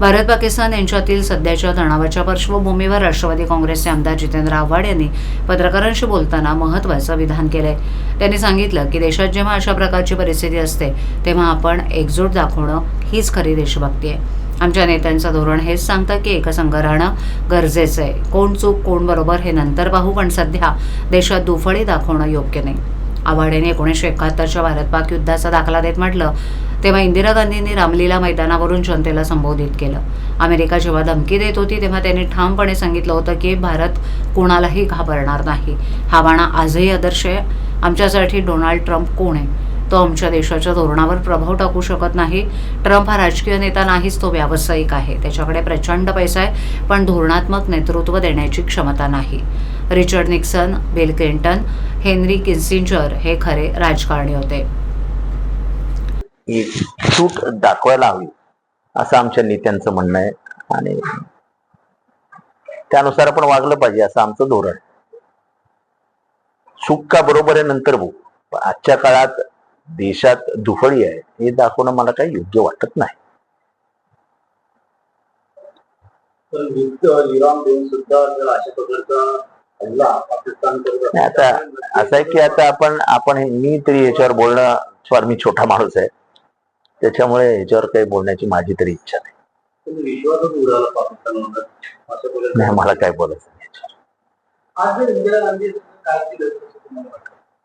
भारत पाकिस्तान यांच्यातील सध्याच्या तणावाच्या पार्श्वभूमीवर राष्ट्रवादी काँग्रेसचे आमदार जितेंद्र आव्हाड यांनी पत्रकारांशी बोलताना महत्त्वाचं विधान केलंय. त्यांनी सांगितलं की देशात जेव्हा अशा प्रकारची परिस्थिती असते तेव्हा आपण एकजूट दाखवणं हीच खरी देशभक्ती आहे. आमच्या नेत्यांचं धोरण हेच सांगतं की एकसंघ राहणं गरजेचं आहे. कोण चूक कोण बरोबर हे नंतर पाहू पण सध्या देशात दुफळी दाखवणं योग्य नाही. आव्हाडेने एकोणीसशे एकाहत्तरच्या भारत पाक युद्धाचा दाखला देत म्हटलं तेव्हा इंदिरा गांधींनी रामलीला मैदानावरून जनतेला संबोधित केलं. अमेरिका जेव्हा धमकी देत होती तेव्हा त्यांनी ठामपणे सांगितलं होतं की भारत कोणालाही घाबरणार नाही. हा बाणा आजही आदर्श आहे. आमच्यासाठी डोनाल्ड ट्रम्प कोण आहे? तो आमच्या देशाच्या धोरणावर प्रभाव टाकू शकत नाही. ट्रम्प हा राजकीय नेता नाहीच तो व्यावसायिक आहे. त्याच्याकडे प्रचंड पैसा आहे पण धोरणात्मक नेतृत्व देण्याची क्षमता नाही. Richard Nixon Bill Clinton Henry Kissinger हे खरे राजकारणी होते. ही सूट दाखवायला हवी असं आमच्या नेत्यांचं म्हणणं आहे. आणि त्यानुसार आपण वागलं पाहिजे असं आमचं धोरण. चूक का बरोबर आहे नंतर बघू. पण आजच्या काळात देशात दुफळी आहे हे दाखवणं मला काही योग्य वाटत नाही. पण युद्ध विराम देऊन सुद्धा जर अशा प्रकारचा आता असं आहे की आता आपण आपण मी तरी याच्यावर बोलणं फार मी छोटा माणूस आहे. त्याच्यामुळे याच्यावर काही बोलण्याची माझी तरी इच्छा नाही. नाही मला काय बोलायचं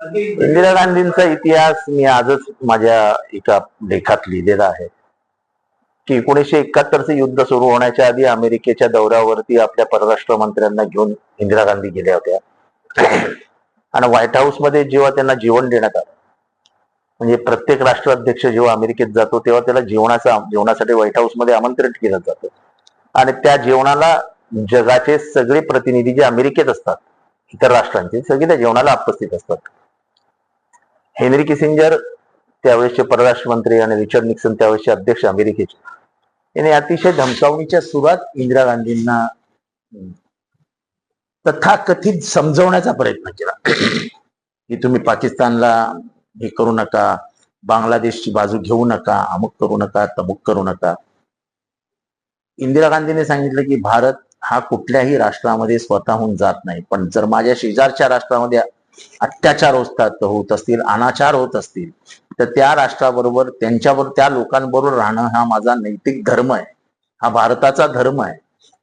इंदिरा गांधींचा इतिहास मी आजच माझ्या एका लेखात लिहिलेला आहे. की एकोणीसशे एकाहत्तरचं युद्ध सुरू होण्याच्या आधी अमेरिकेच्या दौऱ्यावरती आपल्या परराष्ट्र मंत्र्यांना घेऊन इंदिरा गांधी गेल्या होत्या. आणि व्हाईट हाऊसमध्ये जेव्हा त्यांना जीवन देण्यात आलं म्हणजे प्रत्येक राष्ट्राध्यक्ष जेव्हा अमेरिकेत जातो तेव्हा त्याला जेवणाचा जेवणासाठी व्हाईट हाऊसमध्ये आमंत्रित केलं जातं. आणि त्या जेवणाला जगाचे सगळे प्रतिनिधी जे अमेरिकेत असतात इतर राष्ट्रांचे सगळे त्या जेवणाला उपस्थित असतात. हेनरी किसिंजर त्यावेळेसचे परराष्ट्र मंत्री आणि रिचर्ड निक्सन त्यावेळेसचे अध्यक्ष अमेरिकेचे याने अतिशय धमकावणीच्या सुरुवात इंदिरा गांधींना तथाकथित समजवण्याचा प्रयत्न केला. की तुम्ही पाकिस्तानला हे करू नका बांगलादेशची बाजू घेऊ नका अमुक करू नका तमुक करू नका. इंदिरा गांधीने सांगितलं की भारत हा कुठल्याही राष्ट्रामध्ये स्वतःहून जात नाही. पण जर माझ्या शेजारच्या राष्ट्रामध्ये अत्याचार होतात होत असतील अनाचार होत असतील तर त्या राष्ट्राबरोबर त्यांच्याबरोबर त्या लोकांबरोबर राहणं हा माझा नैतिक धर्म आहे. हा भारताचा धर्म आहे.